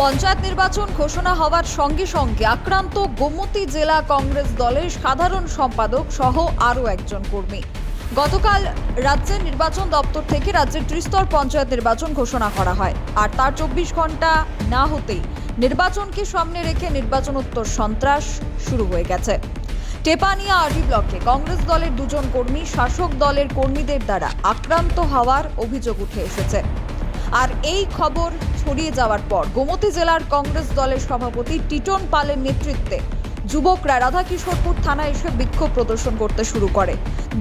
পঞ্চায়েত নির্বাচন ঘোষণা হওয়ার সঙ্গে সঙ্গে আক্রান্ত গোমতী জেলা কংগ্রেস দলের সাধারণ সম্পাদক সহ আরও একজন কর্মী। গতকাল রাজ্যের নির্বাচন দপ্তর থেকে রাজ্যের ত্রিস্তর পঞ্চায়েত নির্বাচন ঘোষণা করা হয়। আর তার চব্বিশ ঘণ্টা না হতেই নির্বাচনকে সামনে রেখে নির্বাচনোত্তর সন্ত্রাস শুরু হয়ে গেছে। টেপানিয়া আরডি ব্লকে কংগ্রেস দলের দুজন কর্মী শাসক দলের কর্মীদের দ্বারা আক্রান্ত হওয়ার অভিযোগ উঠে এসেছে। আর এই খবর ছড়িয়ে যাওয়ার পর গোমতী জেলার কংগ্রেস দলের সভাপতি টিটন পালের নেতৃত্বে যুবকরা রাধাকিশোরপুর থানায় এসে বিক্ষোভ প্রদর্শন করতে শুরু করে।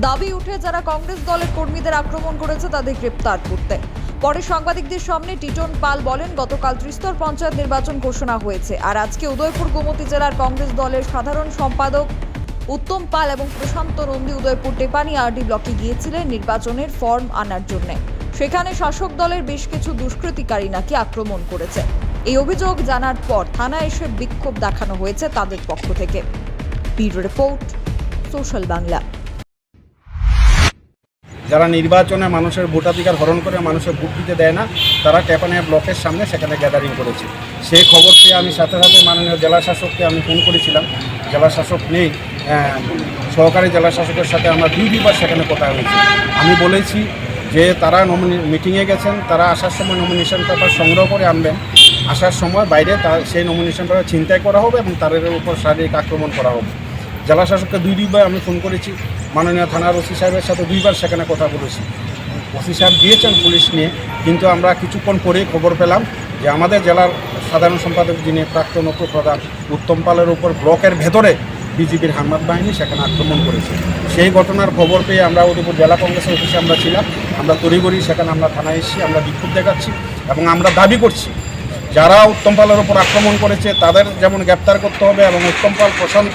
দাবি উঠে যারা কংগ্রেস দলের কর্মীদের আক্রমণ করেছে তাদের গ্রেপ্তার করতে। পরে সাংবাদিকদের সামনে টিটন পাল বলেন, গতকাল ত্রিস্তর পঞ্চায়েত নির্বাচন ঘোষণা হয়েছে আর আজকে উদয়পুর গোমতী জেলার কংগ্রেস দলের সাধারণ সম্পাদক উত্তম পাল এবং প্রশান্ত নন্দী উদয়পুর টেপানি আরডি ব্লকে গিয়েছিলেন নির্বাচনের ফর্ম আনার জন্য। সেখানে শাসক দলের বেশ কিছু দুষ্কৃতিকারী নাকি আক্রমণ করেছে। এই অভিযোগ জানার পর থানায় এসে বিক্ষোভ দেখানো হয়েছে তাদের পক্ষ থেকে। Report, social Bangla. যারা নির্বাচনে মানুষের ভোটাধিকার হরণ করে মানুষের ভোট দিতে দেয় না, তারা টেপানিয়া ব্লকের সামনে সেখানে গ্যাদারিং করেছে। সেই খবর পেয়ে আমি সাথে সাথে মাননীয় জেলা শাসককে আমি ফোন করেছিলাম। জেলা শাসক নেই সহকারী জেলা শাসকের সাথে আমরা দুই দুইবার সেখানে কথা হয়েছে। আমি বলেছি যে তারা নমিনি মিটিংয়ে গেছেন, তারা আসার সময় নমিনেশন পেপার সংগ্রহ করে আনবেন। আসার সময় বাইরে তার, সেই নমিনেশন পেপার ছিনতাই করা হবে এবং তাদের উপর শারীরিক আক্রমণ করা হবে। জেলা শাসককে দুই দুইবার আমি ফোন করেছি। মাননীয় থানার ওসি সাহেবের সাথে দুইবার সেখানে কথা বলেছি। ওসি সাহেব দিয়েছেন পুলিশ নিয়ে, কিন্তু আমরা কিছুক্ষণ পরেই খবর পেলাম যে আমাদের জেলার সাধারণ সম্পাদক যিনি প্রাক্তন উপপ্রধান উত্তম পালের উপর ব্লকের ভেতরে বিজেপির হামাদ বাহিনী সেখানে আক্রমণ করেছে। সেই ঘটনার খবর পেয়ে আমরা উদয়পুর জেলা কংগ্রেসের অফিসে আমরা ছিলাম। আমরা তড়িঘড়ি সেখানে আমরা থানায় এসেছি, আমরা বিক্ষোভ দেখাচ্ছি এবং আমরা দাবি করছি, যারা উত্তম পালের উপর আক্রমণ করেছে, তাদের যেমন গ্রেপ্তার করতে হবে এবং উত্তম পাল, প্রশান্ত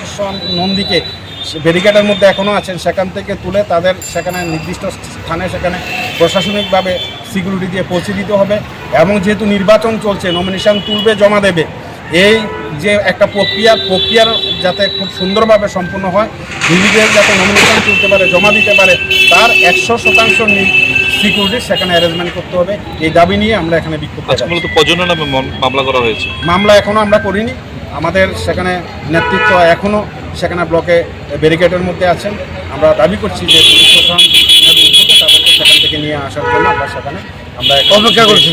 নন্দীকে ব্যারিকেডের মধ্যে এখনও আছেন, সেখান থেকে তুলে তাদের সেখানে নির্দিষ্ট স্থানে সেখানে প্রশাসনিকভাবে সিকিউরিটি দিয়ে পৌঁছে দিতে হবে এবং যেহেতু নির্বাচন চলছে নমিনেশন তুলবে, জমা দেবে। এই যে একটা প্রক্রিয়া, প্রক্রিয়ার যাতে খুব সুন্দরভাবে সম্পূর্ণ হয়। নিজেদের যাতে নমিনেশন তুলতে পারে জমা দিতে পারে তার একশো শতাংশ সিকিউরিটি সেখানে অ্যারেঞ্জমেন্ট করতে হবে। এই দাবি নিয়ে আমরা এখানে বিক্ষোভ আজকে মূলত কজনের নামে মামলা করা হয়েছে? মামলা এখনও আমরা করিনি। আমাদের সেখানে নেতৃত্ব এখনও সেখানে ব্লকে ব্যারিকেডের মধ্যে আছেন। আমরা দাবি করছি যে পুলিশ প্রশাসনের উদ্যোগে তাদেরকে সেখান থেকে নিয়ে আসার জন্য আমরা সেখানে আমরা অপেক্ষা করছি।